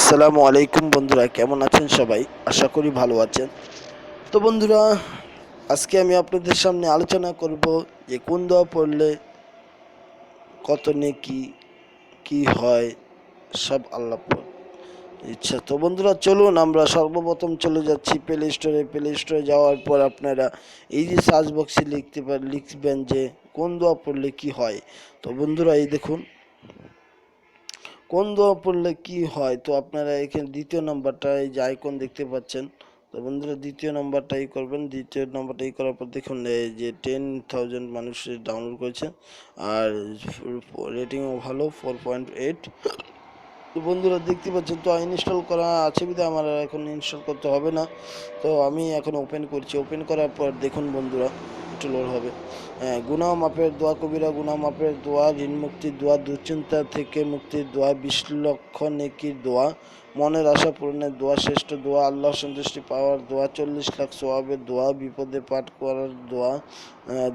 আসসালামু আলাইকুম বন্ধুরা, কেমন আছেন সবাই? আশা করি ভালো আছেন। তো বন্ধুরা, আজকে আমি আপনাদের সামনে আলোচনা করব যে কোন দোয়া পড়লে কত নেকি, কি হয়, সব আল্লাহ ইচ্ছা তো বন্ধুরা, চলুন আমরা সর্বপ্রথম চলে যাচ্ছি প্লে স্টোরে প্লে স্টোরে যাওয়ার পর আপনারা এই যে সার্চ বক্সে লিখতে পার লিখবেন যে কোন দোয়া পড়লে কি হয়। তো বন্ধুরা, এই দেখুন। কোন দোয়া পড়লে কি হয়? তো আপনারা এখানে দ্বিতীয় নাম্বারটা এই যে আইকন দেখতে পাচ্ছেন, তো বন্ধুরা দ্বিতীয় নাম্বারটাই করবেন। দ্বিতীয় নাম্বারটাই করার পর দেখুন যে টেন থাউজেন্ড মানুষ ডাউনলোড করেছে, আর রেটিংও ভালো ফোর পয়েন্ট এইট তো বন্ধুরা দেখতে পাচ্ছেন, তো ইনস্টল করা আছে বিধে আমার এখন ইনস্টল করতে হবে না। তো আমি এখন ওপেন করছি। ওপেন করার পর দেখুন বন্ধুরা লোড হবে। হ্যাঁ গুনা মাপের দোয়া কবিরা গুনা মাপের দোয়া, ঋণ মুক্তির দোয়া, দুশ্চিন্তা থেকে মুক্তির দোয়া, বিশ লক্ষ নেকির দোয়া মনের আশা পূরণের দোয়া, শ্রেষ্ঠ দোয়া আল্লাহ সন্তুষ্টি পাওয়ার দোয়া, চল্লিশ লাখ সোয়াবের দোয়া, বিপদে পাঠ করার দোয়া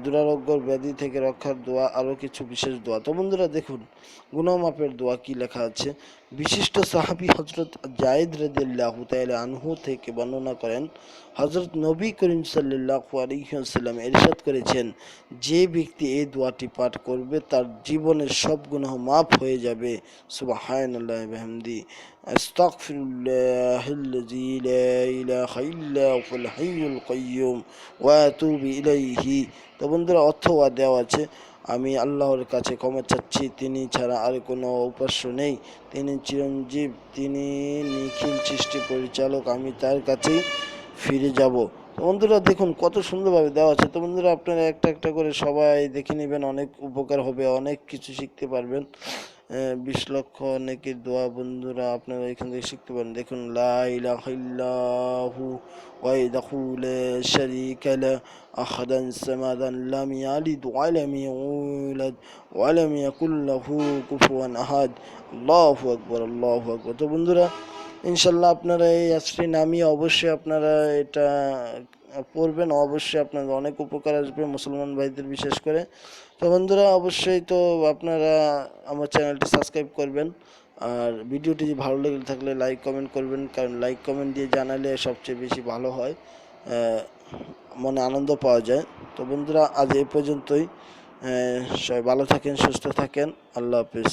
দুরারোগ্যর ব্যাধি থেকে রক্ষার দোয়া, আরও কিছু বিশেষ দোয়া। তো বন্ধুরা, দেখুন গুণমাপের দোয়া কি লেখা আছে? বিশিষ্ট সাহাবি হজরত জায়েদ রদিল্লাহ তাইলে আনহু থেকে বর্ণনা করেন হজরত নবী করিম সাল্লাহ আলহিহাল্লাম এরশাদ করেছেন, যে ব্যক্তি এই দোয়াটি পাঠ করবে, তার জীবনের সব গুণ মাফ হয়ে যাবে। সুবহানাল্লাহ বিহামদি الله الذي لا إله إلا هو الحي القيوم واتوب إليه. তো বন্ধুরা অথবা দেওয়া আছে। আমি আল্লাহর কাছে ক্ষমা চাচ্ছি। তিনি ছাড়া আর কোনো উপাস্য নেই। তিনি চিরঞ্জীব, তিনি নিখিল সৃষ্টি পরিচালক। আমি তার কাছেই ফিরে যাব। বন্ধুরা দেখুন কত সুন্দরভাবে দেওয়া আছে। তো বন্ধুরা আপনারা একটা একটা করে সবাই দেখে নেবেন, অনেক উপকার হবে, অনেক কিছু শিখতে পারবেন। বিশ লক্ষ অনেকের দোয়া বন্ধুরা আপনারা এখান থেকে শিখতে পারেন। দেখুন আহাদান কুফুয়ান আহাদ। তো বন্ধুরা ইনশাল্লাহ আপনারা এই অ্যাপসটি নামিয়ে অবশ্যই আপনারা এটা পড়বেন। অবশ্যই আপনাদের অনেক উপকার আসবে মুসলমান ভাইদের বিশেষ করে। তো বন্ধুরা, অবশ্যই তো আপনারা আমার চ্যানেলটি সাবস্ক্রাইব করবেন। আর ভিডিওটি ভালো লেগে থাকলে লাইক, কমেন্ট করবেন। কারণ লাইক, কমেন্ট দিয়ে জানালে সবচেয়ে বেশি ভালো হয় মনে আনন্দ পাওয়া যায়। তো বন্ধুরা, আজ এই পর্যন্তই। সবাই ভালো থাকেন, সুস্থ থাকেন। আল্লাহ হাফিজ।